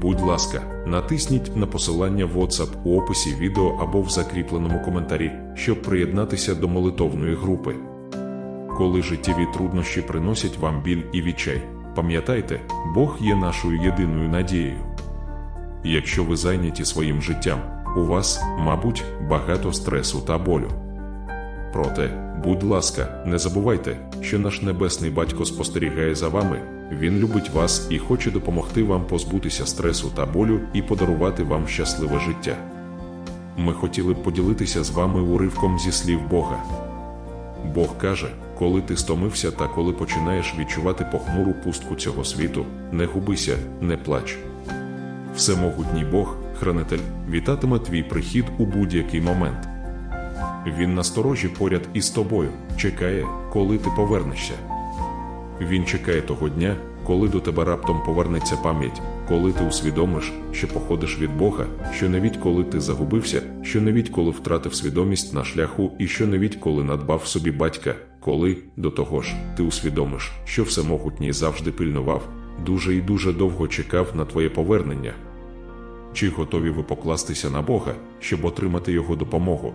Будь ласка, натисніть на посилання в WhatsApp у описі відео або в закріпленому коментарі, щоб приєднатися до молитовної групи. Коли життєві труднощі приносять вам біль і відчай, пам'ятайте, Бог є нашою єдиною надією. Якщо ви зайняті своїм життям, у вас, мабуть, багато стресу та болю. Проте, будь ласка, не забувайте, що наш небесний батько спостерігає за вами, він любить вас і хоче допомогти вам позбутися стресу та болю і подарувати вам щасливе життя. Ми хотіли б поділитися з вами уривком зі слів Бога. Бог каже, коли ти стомився та коли починаєш відчувати похмуру пустку цього світу, не губися, не плач. Всемогутній Бог, хранитель, вітатиме твій прихід у будь-який момент. Він насторожі поряд із тобою, чекає, коли ти повернешся. Він чекає того дня, коли до тебе раптом повернеться пам'ять, коли ти усвідомиш, що походиш від Бога, що навіть коли ти загубився, що навіть коли втратив свідомість на шляху, і що навіть коли надбав собі батька, коли, до того ж, ти усвідомиш, що всемогутній завжди пильнував, дуже і дуже довго чекав на твоє повернення. Чи готові ви покластися на Бога, щоб отримати його допомогу?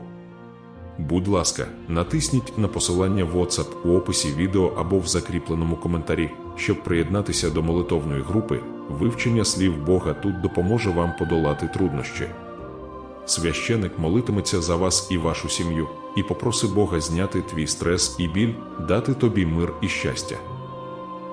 Будь ласка, натисніть на посилання WhatsApp у описі відео або в закріпленому коментарі, щоб приєднатися до молитовної групи. Вивчення слів Бога тут допоможе вам подолати труднощі. Священик молитиметься за вас і вашу сім'ю, і попроси Бога зняти твій стрес і біль, дати тобі мир і щастя.